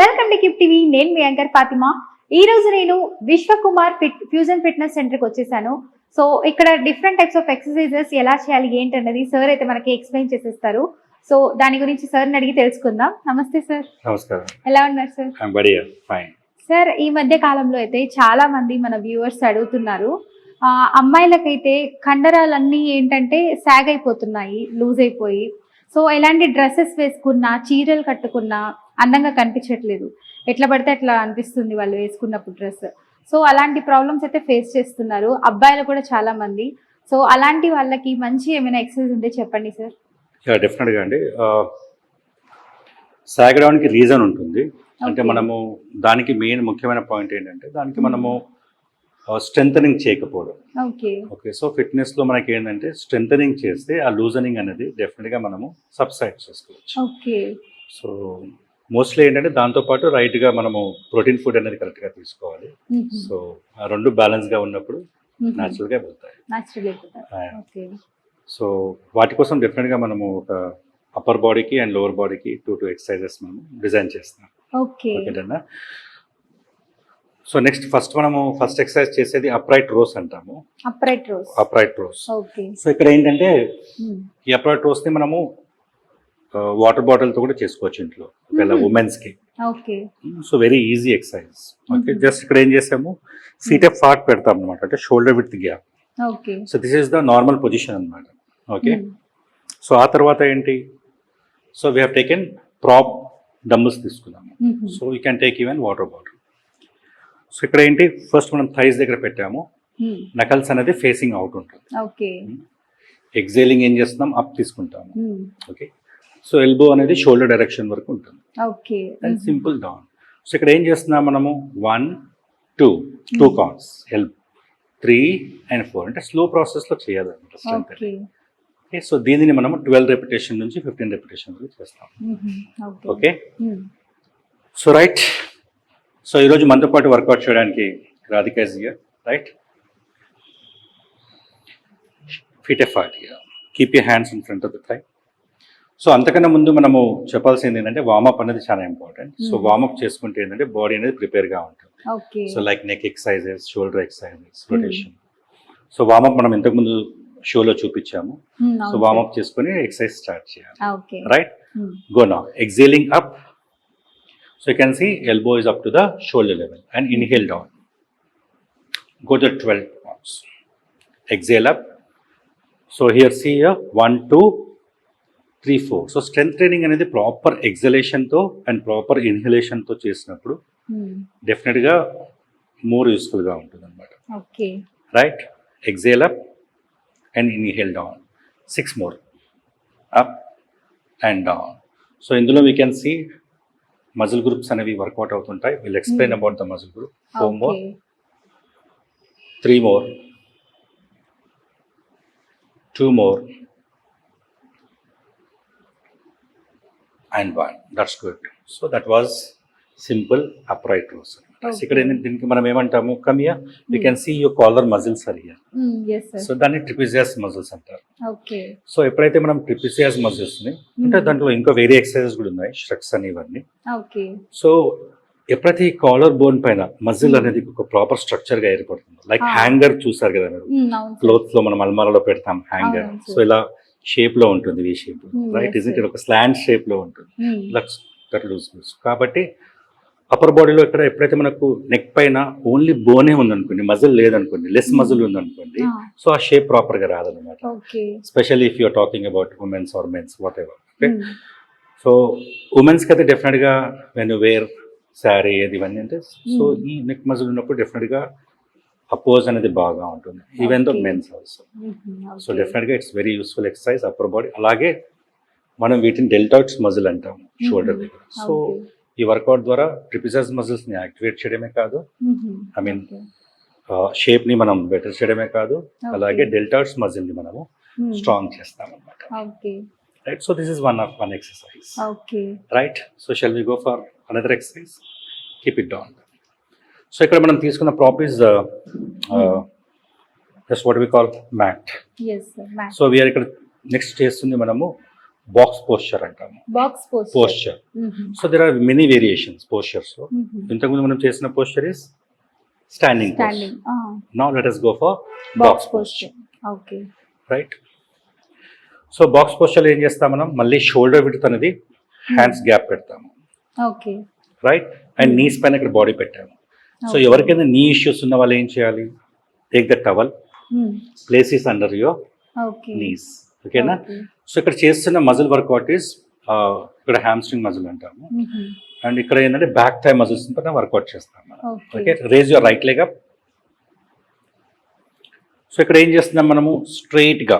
Welcome to keep TV. నేను మీ anchor Fatima. ఈ రోజు నేను విశ్వకుమార్ ఫిట్ ఫ్యూజన్ ఫిట్నెస్ సెంటర్కి వచ్చేసాను. సో ఇక్కడ డిఫరెంట్ టైప్స్ ఆఫ్ ఎక్సర్సైజెస్ ఎలా చేయాలి ఏంటన్నది సార్ అయితే మనకి ఎక్స్ప్లెయిన్ చేసేస్తారు. సో దాని గురించి సార్ని అడిగి తెలుసుకుందాం. నమస్తే సార్. నమస్కారం. ఎలా ఉన్నారు సార్? సార్ ఈ మధ్య కాలంలో అయితే చాలా మంది మన వ్యూవర్స్ అడుగుతున్నారు. అమ్మాయిలకైతే కండరాలన్నీ ఏంటంటే సాగ్ అయిపోతున్నాయి లూజ్ అయిపోయి. సో ఎలాంటి డ్రెస్సెస్ వేసుకున్నా చీరలు కట్టుకున్నా అందంగా కనిపించట్లేదు. ఎట్లా పడితే అట్లా అనిపిస్తుంది వాళ్ళు వేసుకున్నప్పుడు డ్రెస్. సో అలాంటి ప్రాబ్లమ్స్ అయితే ఫేస్ చేస్తున్నారు అబ్బాయిలు కూడా చాలా మంది. సో అలాంటి వాళ్ళకి మంచి ఏమైనా ఎక్సర్సైజ్ ఉంటే చెప్పండి సార్. యా డెఫినెట్గా అండి. సాగడానికి రీజన్ ఉంటుంది. అంటే. మనము దానికి మెయిన్ ముఖ్యమైన పాయింట్ ఏంటంటే దానికి మనము స్ట్రెంథనింగ్ చేయకపోవడం. ఓకే ఓకే సో ఫిట్నెస్లో మనకి ఏంటంటే స్ట్రెంథనింగ్ చేస్తే ఆ లూజనింగ్ అనేది డెఫినెట్గా మనము సబ్సైడ్ చేసుకోవచ్చు. సో మోస్ట్లీ ఏంటంటే దాంతోపాటు రైట్గా మనము ప్రోటీన్ ఫుడ్ అనేది కరెక్ట్గా తీసుకోవాలి. సో ఆ రెండు బ్యాలెన్స్గా ఉన్నప్పుడు న్యాచురల్గా వెళ్తాయి. న్యాచురల్ అయిపోతారు Yeah. ఓకే సో వాటి కోసం డెఫినెట్గా మనము ఒక అప్పర్ బాడీకి అండ్ లోవర్ బాడీకి టూ టూ ఎక్సర్సైజెస్ మనం డిజైన్ చేస్తాం ఓకే ఓకేనా సో నెక్స్ట్ ఫస్ట్ మనము ఫస్ట్ ఎక్సర్సైజ్ చేసేది అప్రైట్ రోస్ అంటాము. Upright rows. Upright rows. So ఇక్కడ ఏంటంటే ఈ అప్రైట్ రోస్ని మనము వాటర్ బాటిల్తో కూడా చేసుకోవచ్చు ఇంట్లో ఒకవేళ Mhm. ఉమెన్స్కి okay. So very easy exercise okay. Just ఇక్కడ ఏం చేసాము? ఫీట్ ఆఫ్ ఫాట్ పెడతాం అనమాట అంటే shoulder with gap okay. So this is the normal position అనమాట ఓకే Hmm. సో ఆ తర్వాత ఏంటి? So we have taken prop dumbbells తీసుకున్నాము. So you can take even water bottle so ఇక్కడ ఏంటి ఫస్ట్ మనం థైస్ దగ్గర పెట్టాము. Hmm. నకల్స్ అనేది ఫేసింగ్ అవుట్ ఉంటుంది. ఓకే ఎగ్జైలింగ్ ఏం చేస్తున్నాం? అప్ తీసుకుంటాము. Hmm. ఓకే సో ఎల్బో అనేది షోల్డర్ డైరెక్షన్ వరకు ఉంటుంది. Okay and simple down so ఇక్కడ ఏం చేస్తున్నాం మనము? One two two Hmm. Counts help three and four అంటే స్లో ప్రాసెస్లో చేయాలన్నమాట స్ట్రెంత్ ఓకే సో దీనిని మనము ట్వెల్వ్ రెపిటేషన్ నుంచి ఫిఫ్టీన్ రెపిటేషన్ వరకు చేస్తాం. Okay Hmm. So right so ఈరోజు మనతో పాటు వర్కౌట్ చేయడానికి Radhika here right feet apart here keep you hands in front of the thigh so అంతకన్నా ముందు మనము చెప్పాల్సింది ఏంటంటే వార్మప్ అనేది చాలా ఇంపార్టెంట్ సో. వార్మప్ చేసుకుంటే ఏంటంటే బాడీ అనేది ప్రిపేర్గా ఉంటుంది. So like neck exercises shoulder exercises rotation so warmup మనం ఇంతకుముందు షోలో చూపించాము. సో వార్మప్ చేసుకొని ఎక్సర్సైజ్ స్టార్ట్ చేయాలి. Right go now. Exhaling up. So you can see elbow is up to the shoulder level and inhale down go to 12 counts exhale up so here see here one two three four so strength training అనేది proper ఎగ్జలేషన్తో and proper ఇన్హలేషన్తో చేసినప్పుడు Hmm. డెఫినెట్గా more యూస్ఫుల్గా ఉంటుంది అనమాట right exhale up and inhale down six more up and down so ఇందులో we can see muscle groups అనేవి వర్కౌట్ అవుతుంటాయి. Will explain. About the muscle group four more three more two more and one that's good so that was simple upright rows Okay. ఇక్కడ దీనికి మనం ఏమంటాము? Come here you can see your collar muscles are here so దాన్ని trapezius muscles అంటారు. So ఎప్పుడైతే మనం ట్రిపిజియాస్ మజిల్స్ని అంటే Hmm. దాంట్లో ఇంకా వేరే ఎక్సర్సైజెస్ కూడా ఉన్నాయి స్ట్రక్స్ అని ఇవన్నీ. సో ఎప్పుడైతే ఈ కాలర్ బోన్ పైన మజిల్ Hmm. అనేది ఒక ప్రాపర్ స్ట్రక్చర్గా ఏర్పడుతుంది లైక్ Ah. హ్యాంగర్ చూసారు కదా మీరు? Hmm. క్లోత్లో మనం అల్మారాలో పెడతాం హ్యాంగర్ సో ఇలా షేప్లో ఉంటుంది ఈ shape Hmm, right is sir. ఒక స్లాండ్ షేప్లో ఉంటుంది? Hmm. లూజ్ కాబట్టి అప్పర్ బాడీలో ఇక్కడ ఎప్పుడైతే మనకు నెక్ పైన ఓన్లీ బోనే ఉందనుకోండి మజిల్ లేదనుకోండి లెస్ Hmm. మజిల్ ఉందనుకోండి Ah, సో ఆ షేప్ ప్రాపర్గా రాదనమాట specially if you're talking about womens or mens what ever okay Hmm. So ఉమెన్స్కి అయితే డెఫినెట్గా వెన్ వేర్ శారీ అది ఇవన్నీ అంటే సో Hmm. ఈ నెక్ మజిల్ ఉన్నప్పుడు డెఫినెట్గా అపోజ్ అనేది బాగా ఉంటుంది even though. Mens also so. డెఫినెట్గా it's very useful exercise upper body అలాగే మనం వీటిని డెల్టాట్స్ మజిల్ అంటాం షోల్డర్ Mhm. దగ్గర సో. ఈ వర్కౌట్ ద్వారా ట్రిపిజస్ మజిల్స్ని యాక్టివేట్ చేయడమే కాదు. I mean, Okay. షేప్ని మనం బెటర్ చేయడమే కాదు. అలాగే డెల్టాట్స్ మజిల్ని మనము Hmm. స్ట్రాంగ్ చేస్తాం అనమాట okay right so this is one of one exercise right so shall we go for another exercise keep it down so ఇక్కడ మనం తీసుకున్న prop is just what we call mat so we're ఇక్కడ next చేస్తుంది మనము box posture అంటాము. Box posture. So there are many variations పోస్చర్స్లో ఇంతకుముందు మనం చేసిన posture is standing now let us go for box posture. Okay. Right so box posture ఏం చేస్తాం మనం? మళ్ళీ షోల్డర్ విడ్త్ అనేది హ్యాండ్స్ గ్యాప్ పెడతాము. ఓకే. రైట్ అండ్ నీస్ పైన ఇక్కడ బాడీ పెట్టాము. సో. ఎవరికైనా నీ ఇష్యూస్ ఉన్న వాళ్ళు ఏం చేయాలి? Take the towel. Places under your okay. Knees ఓకేనా? సో ఇక్కడ చేస్తున్న మజిల్ వర్కౌట్ ఇస్ ఇక్కడ హ్యామ్స్ట్రింగ్ మజిల్ అంటాము. అండ్ ఇక్కడ ఏంటంటే బ్యాక్ థై మజిల్స్ పైన వర్కౌట్ చేస్తాం మనం. Okay. Raise your right leg up so ఇక్కడ ఏం చేస్తున్నాం మనము? స్ట్రైట్గా.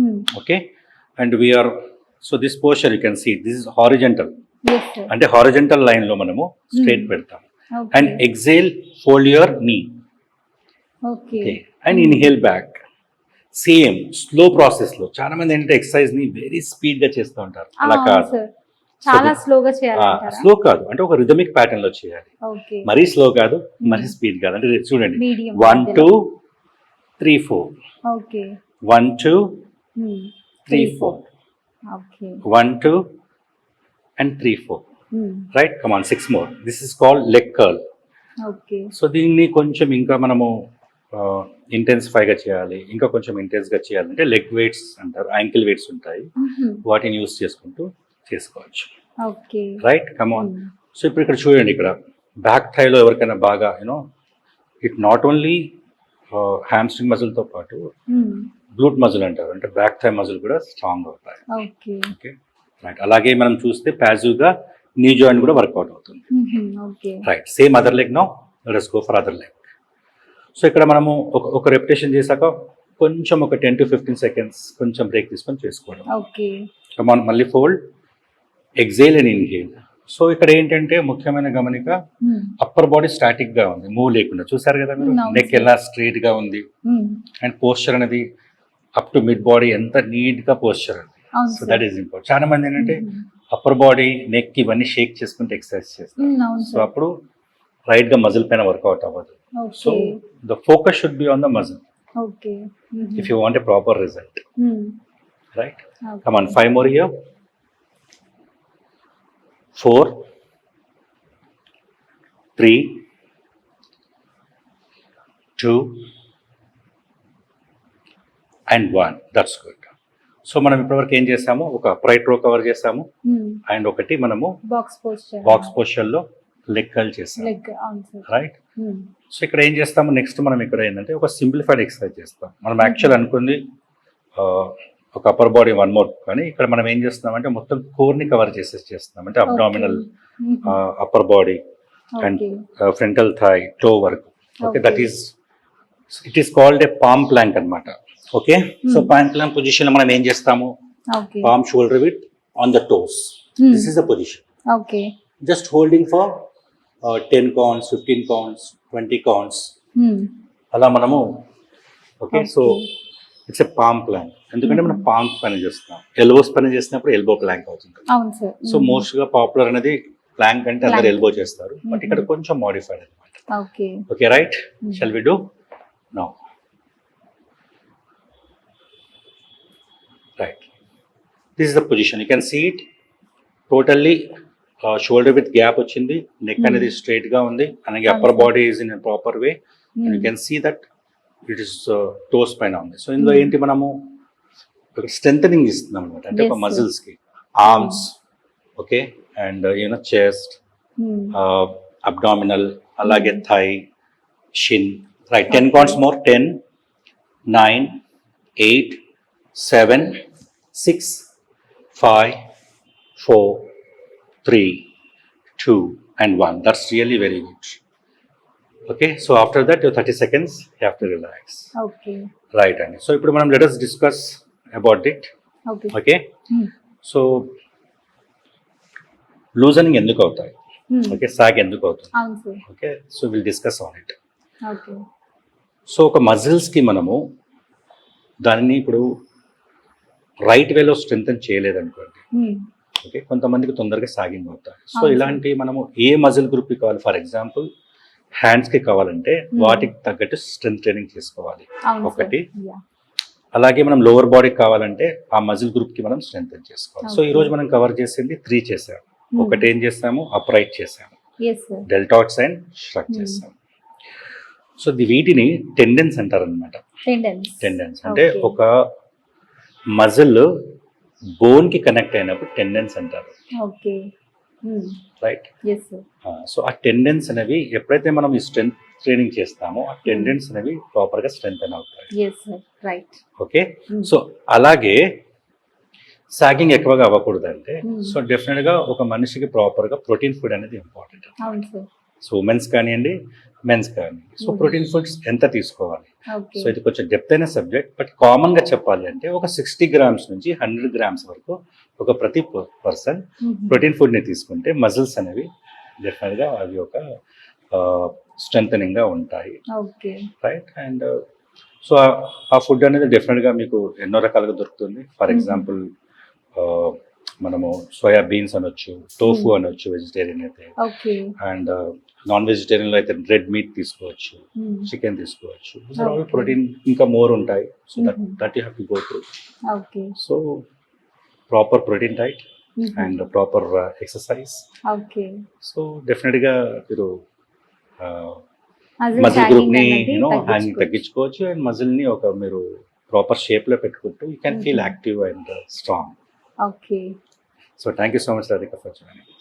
Hmm. Okay? And we're so this posture you can see this is horizontal అంటే హారిజెంటల్ లైన్లో మనము స్ట్రైట్. పెడతాం and exhale fold your knee okay. And inhale back same slow ప్రాసెస్లో చాలా మంది ఏంటంటే ఎక్సర్సైజ్ని వెరీ స్పీడ్గా చేస్తూ ఉంటారు. అలా కాదు. చాలా స్లోగా చేయాలంటారా? స్లో కాదు. అంటే ఒక రిథమిక్ ప్యాటర్న్లో చేయాలి. మరీ స్లో కాదు మరీ స్పీడ్ కాదు. అంటే చూడండి. One two three four okay one two Hmm. Three four one two and three four Hmm. Right come on six more this is called leg curl okay so దీన్ని కొంచెం ఇంకా మనము ఇంటెన్సిఫైగా చేయాలి ఇంకా కొంచెం ఇంటెన్స్గా చేయాలంటే లెగ్ వెయిట్స్ అంటారు యాంకిల్ వెయిట్స్ ఉంటాయి. వాటిని యూస్ చేసుకుంటూ చేసుకోవచ్చు. ఓకే. Right come on. సో ఇప్పుడు ఇక్కడ చూడండి ఇక్కడ. బ్యాక్ థైలో ఎవరికైనా బాగా you know it not only hamstring మజిల్తో పాటు. గ్లూట్ మజిల్ అంటారు. అంటే బ్యాక్ థై మజిల్ కూడా స్ట్రాంగ్ అవుతాయి. ఓకే. రైట్ అలాగే మనం చూస్తే ప్యాజివ్గా నీ జాయింట్ కూడా వర్కౌట్ అవుతుంది. Right same other leg no let's go for other leg so ఇక్కడ మనము ఒక ఒక రెపిటేషన్ చేశాక కొంచెం ఒక టెన్ టు ఫిఫ్టీన్ సెకండ్స్ కొంచెం బ్రేక్ తీసుకొని చేసుకోవడం. ఓకే. కమాన్ మళ్ళీ fold exhale and inhale so ఇక్కడ ఏంటంటే ముఖ్యమైన గమనిక Hmm. అప్పర్ బాడీ స్టాటిక్గా ఉంది మూవ్ లేకుండా. చూసారు కదా మీరు? Hmm, neck. ఎలా స్ట్రైట్గా ఉంది? Hmm. అండ్ పోస్చర్ అనేది అప్ టు మిడ్ బాడీ ఎంత నీట్గా పోస్చర్ ఉంది సో దట్ ఈస్ ఇంపార్టెంట్ చాలా మంది ఏంటంటే. అప్పర్ బాడీ నెక్ ఇవన్నీ షేక్ చేసుకుంటే ఎక్సర్సైజ్ చేస్తారు. Hmm, సో అప్పుడు రైట్గా మజిల్ పైన వర్కౌట్ అవ్వదు. So the focus should be on the muscle. If you want a proper result Hmm. Right. Come on five more here four three two and one that's good so మనం ఇప్పటివరకు ఏం చేసాము? ఒక ప్రైట్ రో cover చేసాము. Hmm. And ఒకటి మనము box posture box లెక్కలు సార్ రైట్. సో ఇక్కడ ఏం చేస్తాము నెక్స్ట్ మనం ఇక్కడ ఏంటంటే ఒక సింప్లిఫైడ్ ఎక్సర్సైజ్ చేస్తాం మనం యాక్చువల్ అనుకుంది ఒక అప్పర్ బాడీ వన్ మోర్ కానీ ఇక్కడ మనం ఏం చేస్తున్నామంటే మొత్తం కోర్ని కవర్ చేసేసి చేస్తున్నాం అంటే abdominal. Upper body and. Frontal thigh toe work okay. That is it is called a palm plank అనమాట okay so. Palm plank position మనం ఏం చేస్తాము. Palm shoulder width on the toes. This is the position. Just holding for ten counts fifteen counts twenty counts Hmm. అలా మనము okay so. It's a palm plank ఎందుకంటే మనం. Palm పని చేస్తున్నాం. Elbows పని చేసినప్పుడు ఎల్బో ప్లాంక్ అవుతుంది సో మోస్ట్గా పాపులర్ అనేది ప్లాంక్ అంటే అందరు. ఎల్బో చేస్తారు. బట్ ఇక్కడ Mhm. కొంచెం మాడిఫైడ్ అనమాట okay right. Shall we do no right this is the position you can see it totally shoulder width gap వచ్చింది నెక్ Mhm. అనేది స్ట్రైట్గా ఉంది అలాగే upper. Body is in proper way Hmm. You can see that it is toes పైన ఉంది so ఇందులో Hmm. ఏంటి మనము స్ట్రెంగ్ ఇస్తున్నాం అనమాట అంటే ఒక. మజిల్స్కి arms okay and you know chest Hmm. Abdominal అలాగే Hmm. Thigh shin right ten. Counts more ten nine eight seven six five four three two and one that's really very good okay so after that thirty seconds you have to relax okay right అండి so ఇప్పుడు మనం let us discuss about it okay okay Hmm. So loosening ఎందుకు అవుతాయి? Hmm. Okay sag ఎందుకు అవుతుంది? అవును sir okay so will discuss on it okay so ఒక మజిల్స్కి మనము దానిని ఇప్పుడు రైట్ వేలో స్ట్రెంగ్తన్ చేయలేదనుకోండి. Hmm. ఓకే కొంతమందికి తొందరగా సాగింగ్ అవుతాయి సో. ఇలాంటి మనము ఏ మజిల్ గ్రూప్కి కావాలి? ఫర్ ఎగ్జాంపుల్ హ్యాండ్స్కి కావాలంటే. వాటికి తగ్గట్టు స్ట్రెంత్ ట్రైనింగ్ చేసుకోవాలి ఒకటి. అలాగే మనం లోవర్ బాడీకి కావాలంటే ఆ మజిల్ గ్రూప్కి మనం స్ట్రెంగ్ చేసుకోవాలి సో. ఈ రోజు మనం కవర్ చేసింది త్రీ చేసాము. ఒకటి ఏం చేస్తాము అప్రైట్ చేసాము. Deltoids and struck. చేస్తాము సో ది వీటిని టెండెన్స్ అంటారు అనమాట టెండెన్స్ అంటే. ఒక మజిల్ బోన్కి కనెక్ట్ అయినప్పుడు టెండెన్స్ అంటారు. ఓకే. రైట్? సో ఆ టెండెన్స్ అనేవి ఎప్పుడైతే మనం ఈ స్ట్రెంత్ ట్రైనింగ్ చేస్తామో ఆ టెండెన్స్ అనేవి ప్రాపర్గా స్ట్రెంగ్ అవుతాయి ఓకే? సో అలాగే సాగింగ్ ఎక్కువగా అవ్వకూడదు అంటే Hmm. సో డెఫినెట్గా ఒక మనిషికి ప్రాపర్గా ప్రోటీన్ ఫుడ్ అనేది ఇంపార్టెంట్. సో ఉమెన్స్ కానివ్వండి మెన్స్ కానివ్వండి సో. ప్రోటీన్ ఫుడ్స్ ఎంత తీసుకోవాలి? సో ఇది కొంచెం డెప్త్ అయిన సబ్జెక్ట్ బట్ కామన్గా చెప్పాలి అంటే ఒక సిక్స్టీ గ్రామ్స్ నుంచి హండ్రెడ్ గ్రామ్స్ వరకు ఒక ప్రతి పర్సన్ ప్రోటీన్ ఫుడ్ని తీసుకుంటే మజిల్స్ అనేవి డెఫినెట్గా అవి ఒక స్ట్రెంగ్గా ఉంటాయి. ఓకే రైట్ అండ్ సో ఆ ఫుడ్ అనేది డెఫినెట్గా మీకు ఎన్నో రకాలుగా దొరుకుతుంది. ఫర్. ఎగ్జాంపుల్ మనము సోయా బీన్స్ అనొచ్చు టోఫు Mhm. అనొచ్చు వెజిటేరియన్ అయితే. అండ్ నాన్ వెజిటేరియన్లో అయితే రెడ్ మీట్ తీసుకోవచ్చు చికెన్ తీసుకోవచ్చు. ప్రోటీన్ ఇంకా మోర్ ఉంటాయి. So that. That you have to go through so proper protein diet and proper exercise okay. So డెఫినెట్గా మీరు మజిల్ మజిల్ గ్రూప్ని యూనో హ్యాంగింగ్ తగ్గించుకోవచ్చు. అండ్ మజిల్ని ఒక మీరు ప్రాపర్ షేప్లో పెట్టుకుంటూ you can feel. Active and strong okay. So thank you so much Radhika for joining